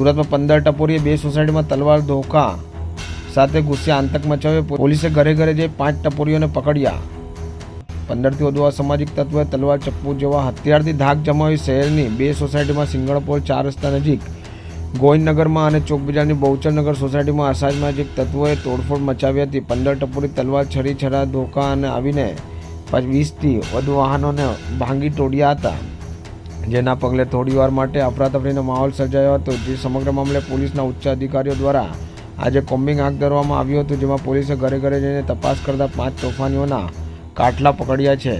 સુરતમાં પંદર ટપોરીએ બે સોસાયટીમાં તલવાર ધોકા સાથે ગુસ્સે આતંક મચાવ્યો. પોલીસે ઘરે ઘરે જઈ પાંચ ટપોરીઓને પકડ્યા. પંદરથી વધુ અસામાજિક તત્વોએ તલવાર ચપ્પુ જેવા હથિયારથી ધાક જમાવી શહેરની બે સોસાયટીમાં સિંગણપોર ચાર રસ્તા નજીક, ગોવિંદનગરમાં અને ચોકબજારની બહુચરનગર સોસાયટીમાં અસામાજિક તત્વોએ તોડફોડ મચાવી હતી. પંદર ટપોરી તલવાર છરી, છરા, ધોકા અને આવીને વીસથી વધુ વાહનોને ભાંગી તોડ્યા હતા. જેના પગલે થોડીવાર માટે અફરાતફરીનો માહોલ સર્જાયો હતો. જે સમગ્ર મામલે પોલીસના ઉચ્ચ અધિકારીઓ દ્વારા આજે કોમ્બિંગ હાથ ધરવામાં આવ્યું હતું, જેમાં પોલીસે ઘરે ઘરે જઈને તપાસ કરતા પાંચ તોફાનીઓના કાટલા પકડ્યા છે.